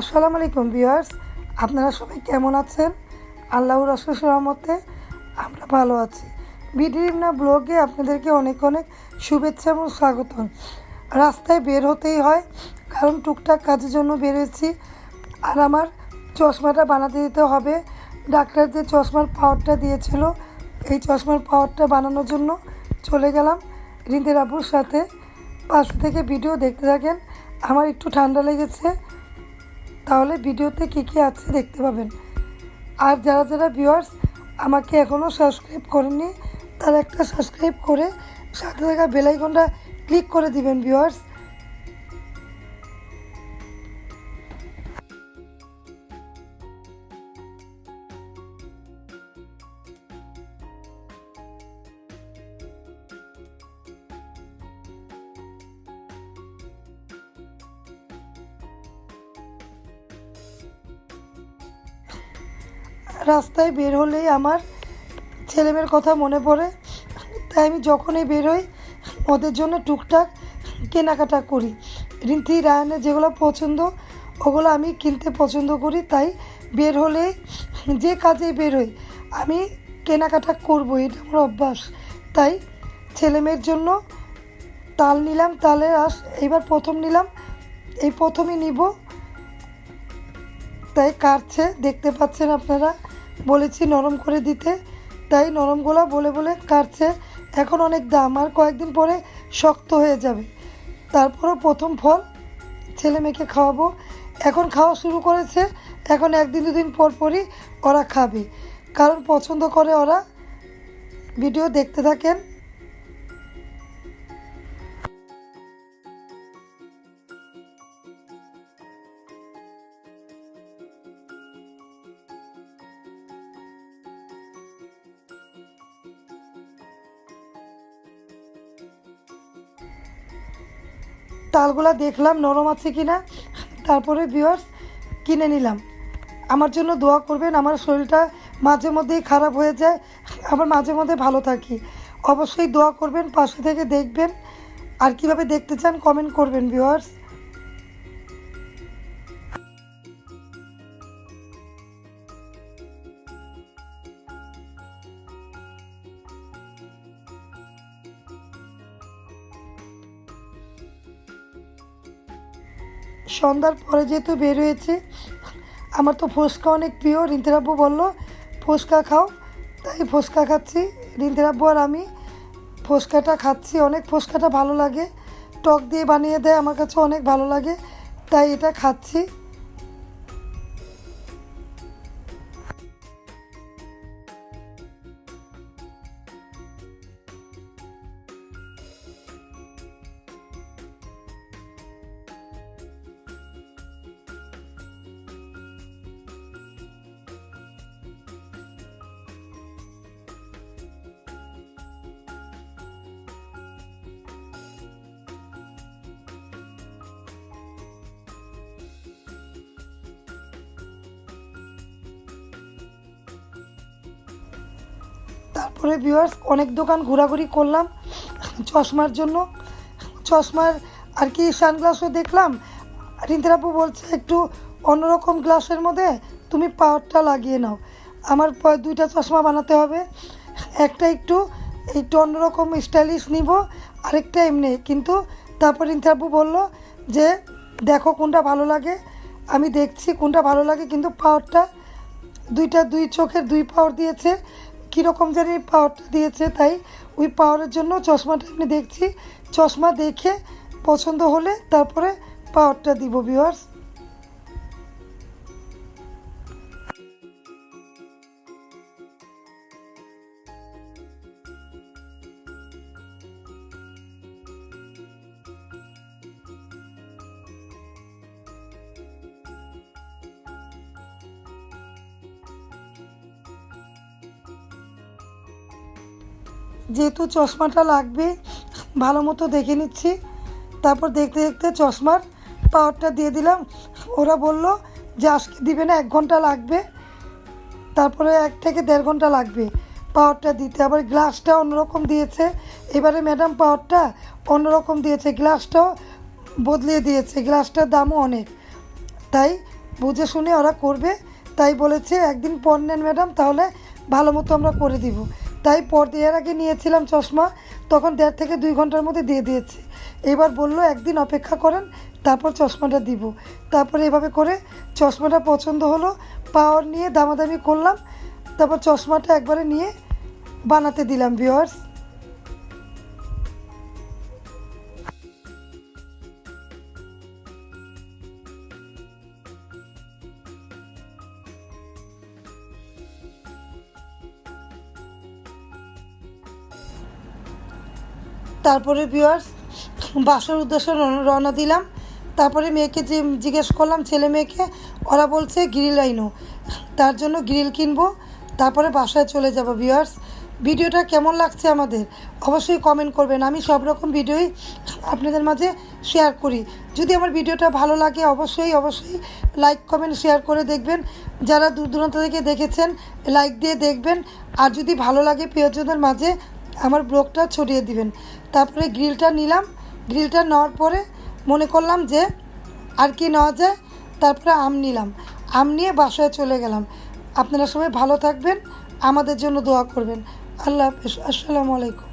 আসসালামু আলাইকুম ভিউয়ার্স, আপনারা সবাই কেমন আছেন? আল্লাহর রসুল রহমতে আমরা ভালো আছি। বিডিনা ব্লগে আপনাদেরকে অনেক অনেক শুভেচ্ছা এবং স্বাগতম। রাস্তায় বের হতেই হয়, কারণ টুকটাক কাজের জন্য বেরোচ্ছি আর আমার চশমাটা বানাতে দিতে হবে। ডাক্তার যে চশমার পাওয়ারটা দিয়েছিল, এই চশমার পাওয়ারটা বানানোর জন্য চলে গেলাম রিন্দের আবুর সাথে। পাশে থেকে ভিডিও দেখতে থাকেন। আমার একটু ঠান্ডা লেগেছে। তাহলে ভিডিওতে কী কী আছে দেখতে পাবেন। আর যারা যারা ভিউয়ার্স আমাকে এখনও সাবস্ক্রাইব করেননি, তারা একটা সাবস্ক্রাইব করে সাথে থাকা বেলাইকনটা ক্লিক করে দিবেন ভিউয়ার্স রাস্তায় বের হলেই আমার ছেলেমেয়ের কথা মনে পড়ে। তাই আমি যখনই বেরোই ওদের জন্য টুকটাক কেনাকাটা করি। রিন্তি রায়নের যেগুলো পছন্দ, ওগুলো আমি কিনতে পছন্দ করি। তাই বের হলে যে কাজে বেরোই আমি কেনাকাটা করব এটা আমার অভ্যাস। তাই ছেলেমেয়ের জন্য তাল নিলাম তালের আস, এইবার প্রথম নিলাম, এই প্রথমই নিব। তাই কাটছে, দেখতে পাচ্ছেন আপনারা? বলেছি নরম করে দিতে, তাই নরমগুলো বলে বলে কাটছে। এখন অনেক দাম, আর কয়েকদিন পরে শক্ত হয়ে যাবে। তারপরও প্রথম ফল ছেলে মেয়েকে খাওয়াবো। এখন খাওয়া শুরু করেছে, এখন একদিন দুদিন পর পরই ওরা খাবে। কারণ পছন্দ করে ওরা। ভিডিও দেখতে থাকেন। তালগুলা দেখলাম, নরম আছে কি না তারপরে ভিওয়ার্স কিনে নিলাম। আমার জন্য দোয়া করবেন, আমার শরীরটা মাঝে মধ্যেই খারাপ হয়ে যায় আবার মাঝে মধ্যে ভালো থাকি। অবশ্যই দোয়া করবেন, পাশে থেকে দেখবেন। আর কীভাবে দেখতে চান কমেন্ট করবেন ভিউয়ার্স সন্ধ্যার পরে যেহেতু বের হয়েছে, আমার তো ফুচকা অনেক প্রিয়, রিন্তিরাব্বু বলল ফুচকা খাও। তাই ফুচকা খাচ্ছি। রিন্তিরাব্বু আর আমি ফুচকাটা খাচ্ছি, অনেক ফুচকাটা ভালো লাগে। টক দিয়ে বানিয়ে দেয়, আমার কাছে অনেক ভালো লাগে, তাই এটা খাচ্ছি। তারপরে ভিউয়ার্স অনেক দোকান ঘোরাঘুরি করলাম চশমার জন্য। চশমার আর কি সানগ্লাসও দেখলাম। রিন্তারাপু বলছে, একটু অন্যরকম গ্লাসের মধ্যে তুমি পাওয়ারটা লাগিয়ে নাও। আমার দুইটা চশমা বানাতে হবে। একটা একটু একটু অন্যরকম স্টাইলিশ নিব, আরেকটা এমনি। কিন্তু তারপর রিন্তারাপু বলল যে, দেখো কোনটা ভালো লাগে। আমি দেখছি কোনটা ভালো লাগে, কিন্তু পাওয়ারটা দুইটা দুই চোখের দুই পাওয়ার দিয়েছে। কীরকম জানি পাওয়ারটা দিয়েছে, তাই ওই পাওয়ারের জন্য চশমাটা আমি দেখছি। চশমা দেখে পছন্দ হলে তারপরে পাওয়ারটা দিব ভিউয়ার্স যেহেতু চশমাটা লাগবে, ভালো মতো দেখে নিচ্ছি। তারপর দেখতে দেখতে চশমার পাওয়ারটা দিয়ে দিলাম। ওরা বলল যে আজকে দিবে না, এক ঘণ্টা লাগবে। তারপরে এক থেকে দেড় ঘণ্টা লাগবে পাওয়ারটা দিতে। আবার গ্লাসটা অন্যরকম দিয়েছে। এবারে ম্যাডাম পাওয়ারটা অন্যরকম দিয়েছে। গ্লাসটাও বদলিয়ে দিয়েছে। গ্লাসটার দামও অনেক। তাই বুঝে শুনে ওরা করবে। তাই বলেছে, একদিন পর নেন ম্যাডাম তাহলে ভালো মতো আমরা করে দিব। তাই পর এর আগে নিয়েছিলাম চশমা, তখন দেড় থেকে দুই ঘণ্টার মধ্যে দিয়ে দিয়েছে। এবার বলল, একদিন অপেক্ষা করেন, তারপর চশমাটা দিব। তারপরে এভাবে করে চশমাটা পছন্দ হলো, পাওয়ার নিয়ে দামাদামি করলাম, তারপর চশমাটা একবারে নিয়ে বানাতে দিলাম ভিওয়ার্স তারপরে ভিউয়ার্স বাসার উদ্দেশ্যে রওনা- দিলাম। তারপরে মেয়েকে যে জিজ্ঞেস করলাম, ছেলে মেয়েকে, ওরা বলছে গ্রিল আইনো তার জন্য গ্রিল কিনবো। তারপরে বাসায় চলে যাব ভিউয়ার্স ভিডিওটা কেমন লাগছে আমাদের? অবশ্যই কমেন্ট করবেন। আমি সব রকম ভিডিওই আপনাদের মাঝে শেয়ার করি। যদি আমার ভিডিওটা ভালো লাগে, অবশ্যই অবশ্যই লাইক কমেন্ট শেয়ার করে দেখবেন। যারা দূর দূরান্ত থেকে দেখেছেন লাইক দিয়ে দেখবেন। আর যদি ভালো লাগে প্রিয়জনদের মাঝে আমার ব্লগটা ছড়িয়ে দিবেন। তারপরে গ্রিলটা নিলাম। গ্রিলটা নেওয়ার পরে মনে করলাম যে আর কি নেওয়া যায়, তারপরে আম নিলাম। আম নিয়ে বাসায় চলে গেলাম। আপনারা সবাই ভালো থাকবেন, আমাদের জন্য দোয়া করবেন। আল্লাহ হাফেজ। আসসালামু আলাইকুম।